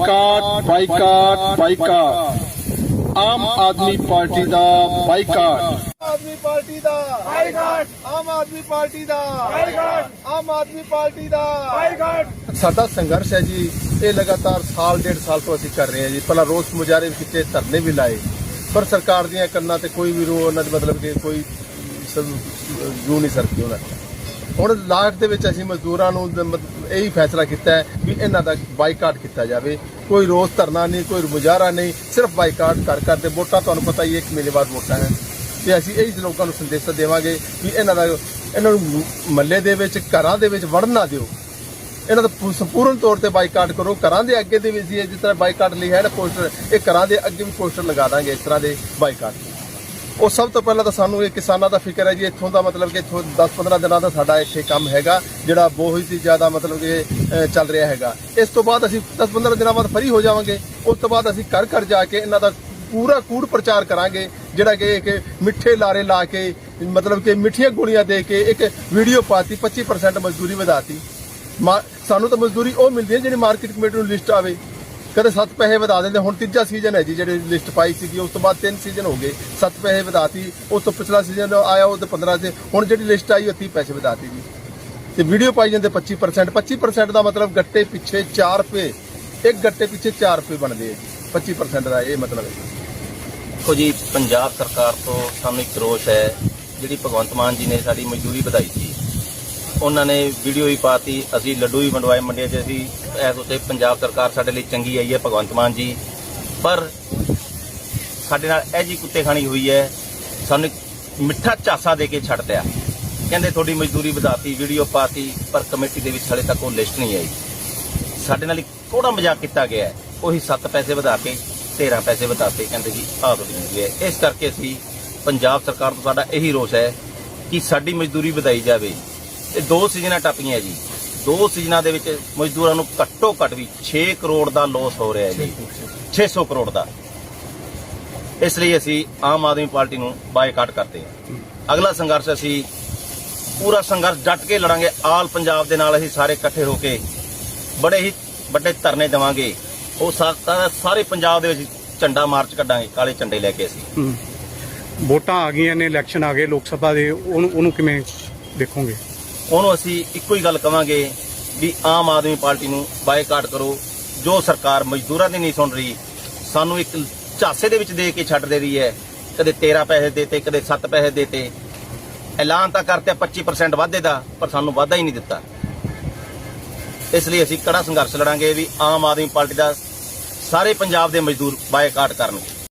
Boycott boycott boycott Aam Aadmi party ਦਾ boycott Aadmi party ਦਾ boycott Aam Aadmi party ਦਾ boycott Aam Aadmi party ਦਾ boycott ਸਾਡਾ ਸੰਘਰਸ਼ ਹੈ ਜੀ ਇਹ ਲਗਾਤਾਰ ਸਾਲ ਡੇਢ ਸਾਲ ਤੋਂ ਅਸੀਂ ਕਰ ਰਹੇ ਹਾਂ ਜੀ। ਪਹਿਲਾਂ ਰੋਸ ਮੁਜ਼ਾਹਰੇ ਵੀ ਕੀਤੇ ਧਰਨੇ ਵੀ ਲਾਏ। ਪਰ ਸਰਕਾਰ ਦੀਆਂ ਕੰਨਾਂ ਤੇ ਕੋਈ ਵੀ ਰੋ ਉਹਨਾਂ ਦਾ ਮਤਲਬ ਕਿ ਕੋਈ ਜੂ ਨਹੀਂ ਸਰਕੀ ਉਹਨਾਂ ਦੀ। ਹੁਣ ਲਾਸਟ ਦੇ ਵਿੱਚ ਅਸੀਂ ਮਜ਼ਦੂਰਾਂ ਨੂੰ ਦ- ਇਹੀ ਫੈਸਲਾ ਕੀਤਾ ਹੈ ਵੀ ਇਹਨਾਂ ਦਾ ਬਾਈਕਾਟ ਕੀਤਾ ਜਾਵੇ। ਕੋਈ ਰੋਸ ਧਰਨਾ ਨਹੀਂ ਕੋਈ ਮੁਜ਼ਾਹਰਾ ਨਹੀਂ ਸਿਰਫ ਬਾਈਕਾਟ ਕਰ ਕਰਦੇ। ਵੋਟਾਂ ਤੁਹਾਨੂੰ ਪਤਾ ਹੀ ਹੈ, ਇੱਕ ਮਹੀਨੇ ਬਾਅਦ ਵੋਟਾਂ ਹੈ। ਤੇ ਅਸੀਂ ਇਹੀ ਲੋਕਾਂ ਨੂੰ ਸੰਦੇਸ਼ ਦੇਵਾਂਗੇ ਵੀ ਇਹਨਾਂ ਦਾ ਇਹਨਾਂ ਨੂੰ ਮੱਲੇ ਦੇ ਵਿੱਚ ਘਰਾਂ ਦੇ ਵਿੱਚ ਵੜਨ ਨਾ ਦਿਓ। ਇਹਨਾਂ ਦਾ ਸੰਪੂਰਨ ਤੌਰ ਤੇ ਬਾਈਕਾਟ ਕਰੋ। ਘਰਾਂ ਦੇ ਅੱਗੇ ਦੇ ਵਿੱਚ ਹੀ ਜਿਸ ਤਰ੍ਹਾਂ ਬਾਈਕਾਟ ਲਈ ਹੈ ਨਾ ਪੋਸਟਰ ਇਹ ਘਰਾਂ ਦੇ ਅੱਗੇ ਵੀ ਪੋਸਟਰ ਲਗਾ ਦਾਂਗੇ ਇਸ ਤਰ੍ਹਾਂ ਦੇ ਬਾਈਕਾਟ। ਉਹ ਸਭ ਤੋਂ ਪਹਿਲਾਂ ਤਾਂ ਸਾਨੂੰ ਇਹ ਕਿਸਾਨਾਂ ਦਾ ਫਿਕਰ ਹੈ ਜੀ, ਇੱਥੋਂ ਦਾ ਮਤਲਬ ਕਿ ਇੱਥੋਂ 10-15 ਦਿਨਾਂ ਦਾ ਸਾਡਾ ਇੱਥੇ ਕੰਮ ਹੈਗਾ, ਜਿਹੜਾ ਬਹੁਤ ਹੀ ਜ਼ਿਆਦਾ ਮਤਲਬ ਕਿ ਚੱਲ ਰਿਹਾ ਹੈਗਾ। ਇਸ ਤੋਂ ਬਾਅਦ ਅਸੀਂ 10-15 ਦਿਨਾਂ ਬਾਅਦ ਫਰੀ ਹੋ ਜਾਵਾਂਗੇ। ਉਸ ਤੋਂ ਬਾਅਦ ਅਸੀਂ ਘਰ ਘਰ ਜਾ ਕੇ ਇਹਨਾਂ ਦਾ ਪੂਰਾ ਕੂੜ ਪ੍ਰਚਾਰ ਕਰਾਂਗੇ, ਜਿਹੜਾ ਕਿ ਇੱਕ ਮਿੱਠੇ ਲਾਰੇ ਲਾ ਕੇ, ਮਤਲਬ ਕਿ ਮਿੱਠੀਆਂ ਗੋਲੀਆਂ ਦੇ ਕੇ ਇੱਕ ਵੀਡੀਓ ਪਾਤੀ 25% ਮਜ਼ਦੂਰੀ ਵਧਾਤੀ। ਮਾ- ਸਾਨੂੰ ਤਾਂ ਮਜ਼ਦੂਰੀ ਉਹ ਮਿਲਦੀ ਹੈ ਜਿਹੜੀ ਮਾਰਕੀਟ ਕਮੇਟੀ ਨੂੰ ਲਿਸਟ ਆਵੇ। ਕਦੇ 7 ਪੈਸੇ ਵਧਾ ਦਿੰਦੇ, ਹੁਣ ਤੀਜਾ ਸੀਜ਼ਨ ਹੈ ਜੀ, ਜਿਹੜੇ ਲਿਸਟ ਪਾਈ ਸੀਗੀ, ਉਸ ਤੋਂ ਬਾਅਦ ਤਿੰਨ ਸੀਜ਼ਨ ਹੋ ਗਏ 7 ਪੈਸੇ ਵਧਾਤੀ, ਉਸ ਤੋਂ ਪਿਛਲਾ ਸੀਜ਼ਨ ਆਇਆ, ਉਹ ਤੇ 15 ਤੇ, ਹੁਣ ਜਿਹੜੀ ਲਿਸਟ ਆਈ, ਉਹ 30 ਪੈਸੇ ਵਧਾਤੀ ਜੀ। ਤੇ ਵੀਡੀਓ ਪਾਈ ਜਾਂਦੇ 25% 25% ਦਾ ਮਤਲਬ ਗੱਟੇ ਪਿੱਛੇ 4 ਰੁਪਏ, ਇੱਕ ਗੱਟੇ ਪਿੱਛੇ 4 ਰੁਪਏ ਬਣਦੇ ਆ ਜੀ 25% ਦਾ ਇਹ ਮਤਲਬ ਹੈ। ਦੇਖੋ ਜੀ, ਪੰਜਾਬ ਸਰਕਾਰ ਤੋਂ ਸਾਨੂੰ ਇੱਕ ਰੋਸ਼ ਹੈ, ਜਿਹੜੀ ਭਗਵੰਤ ਮਾਨ ਜੀ ਨੇ ਸਾਡੀ ਮਜ਼ਦੂਰੀ ਵਧਾਈ ਸੀ। ਉਹਨਾਂ ਨੇ ਵੀਡੀਓ ਵੀ ਪਾਤੀ, ਅਸੀਂ ਲੱਡੂ ਵੀ ਵੰਡਵਾਏ ਮੰਡੀਆਂ 'ਚ ਅਸੀਂ ਇਸ ਉੱਤੇ ਪੰਜਾਬ ਸਰਕਾਰ ਸਾਡੇ ਲਈ ਚੰਗੀ ਆਈ ਹੈ, ਭਗਵੰਤ ਮਾਨ ਜੀ। ਪਰ ਸਾਡੇ ਨਾਲ ਇਹ ਜੀ ਕੁੱਤੇ ਖਾਣੀ ਹੋਈ ਹੈ, ਸਾਨੂੰ ਮਿੱਠਾ ਝਾਸਾ ਦੇ ਕੇ ਛੱਡ ਦਿਆ ਕਹਿੰਦੇ ਤੁਹਾਡੀ ਮਜ਼ਦੂਰੀ ਵਧਾਤੀ ਵੀਡੀਓ ਪਾਤੀ, ਪਰ ਕਮੇਟੀ ਦੇ ਵਿੱਚ ਹਲੇ ਤੱਕ ਉਹ ਲਿਸਟ ਨਹੀਂ ਆਈ। ਸਾਡੇ ਨਾਲ ਇੱਕ ਕੋੜਾ ਮਜ਼ਾਕ ਕੀਤਾ ਗਿਆ ਹੈ। ਉਹੀ 7 ਪੈਸੇ ਵਧਾ ਕੇ 13 ਪੈਸੇ ਵਧਾਤੇ ਕਹਿੰਦੇ ਜੀ, ਆਹ ਤੁਹਾਡੀ ਮਜ਼ਦੂਰੀ ਹੈ। ਇਸ ਕਰਕੇ ਅਸੀਂ ਪੰਜਾਬ ਸਰਕਾਰ ਤੋਂ ਸਾਡਾ ਇਹੀ ਰੋਸ ਹੈ ਕਿ ਸਾਡੀ ਮਜ਼ਦੂਰੀ ਵਧਾਈ ਜਾਵੇ। ਇਹ ਦੋ ਸੀਜ਼ਨਾਂ ਟੱਪੀਆਂ ਜੀ। ਦੋ ਸੀਜ਼ਨਾਂ ਦੇ ਵਿੱਚ ਮਜ਼ਦੂਰਾਂ ਨੂੰ ਘੱਟੋ ਘੱਟ ਵੀ 6 ਕਰੋੜ ਦਾ ਲੋਸ ਹੋ ਰਿਹਾ ਹੈ ਜੀ। 600 ਕਰੋੜ ਦਾ। ਇਸ ਲਈ ਅਸੀਂ ਆਮ ਆਦਮੀ ਪਾਰਟੀ ਨੂੰ ਬਾਈਕਾਟ ਕਰਦੇ ਹਾਂ। ਅਗਲਾ ਸੰਘਰਸ਼ ਅਸੀਂ ਪੂਰਾ ਸੰਘਰਸ਼ ਡਟ ਕੇ ਲੜਾਂਗੇ। ਆਲ ਪੰਜਾਬ ਦੇ ਨਾਲ ਅਸੀਂ ਸਾਰੇ ਇਕੱਠੇ ਹੋ ਕੇ ਬੜੇ ਹੀ ਵੱਡੇ ਧਰਨੇ ਦੇਵਾਂਗੇ। ਉਹ ਸਾ- ਸਾਰੇ ਪੰਜਾਬ ਦੇ ਵਿੱਚ ਝੰਡਾ ਮਾਰਚ ਕੱਢਾਂਗੇ, ਕਾਲੇ ਝੰਡੇ ਲੈ ਕੇ ਅਸੀਂ। ਵੋਟਾਂ ਆ ਗਈਆਂ ਨੇ, ਇਲੈਕਸ਼ਨ ਆ ਗਏ, ਲੋਕ ਸਭਾ ਦੇ, ਉਹਨੂੰ ਉਹਨੂੰ ਕਿਵੇਂ ਦੇਖੋਗੇ? ਉਹਨੂੰ ਅਸੀਂ ਇੱਕੋ ਹੀ ਗੱਲ ਕਵਾਂਗੇ ਵੀ ਆਮ ਆਦਮੀ ਪਾਰਟੀ ਨੂੰ ਬਾਈਕਾਟ ਕਰੋ। ਜੋ ਸਰਕਾਰ ਮਜ਼ਦੂਰਾਂ ਦੀ ਨਹੀਂ ਸੁਣ ਰਹੀ, ਸਾਨੂੰ ਇੱਕ ਝਾਸੇ ਦੇ ਵਿੱਚ ਦੇ ਕੇ ਛੱਡ ਦੇ ਰਹੀ ਹੈ। ਕਦੇ 13 ਪੈਸੇ ਦੇਤੇ, ਕਦੇ 7 ਪੈਸੇ ਦੇਤੇ। ਐਲਾਨ ਤਾਂ ਕਰਤੇ 25% ਵਾਧੇ ਦਾ, ਪਰ ਸਾਨੂੰ ਵਾਧਾ ਹੀ ਨਹੀਂ ਦਿੱਤਾ। ਇਸ ਲਈ ਅਸੀਂ ਕੜਾ ਸੰਘਰਸ਼ ਲੜਾਂਗੇ ਵੀ ਆਮ ਆਦਮੀ ਪਾਰਟੀ ਦਾ ਸਾਰੇ ਪੰਜਾਬ ਦੇ ਮਜ਼ਦੂਰ ਬਾਈਕਾਟ ਕਰਨ।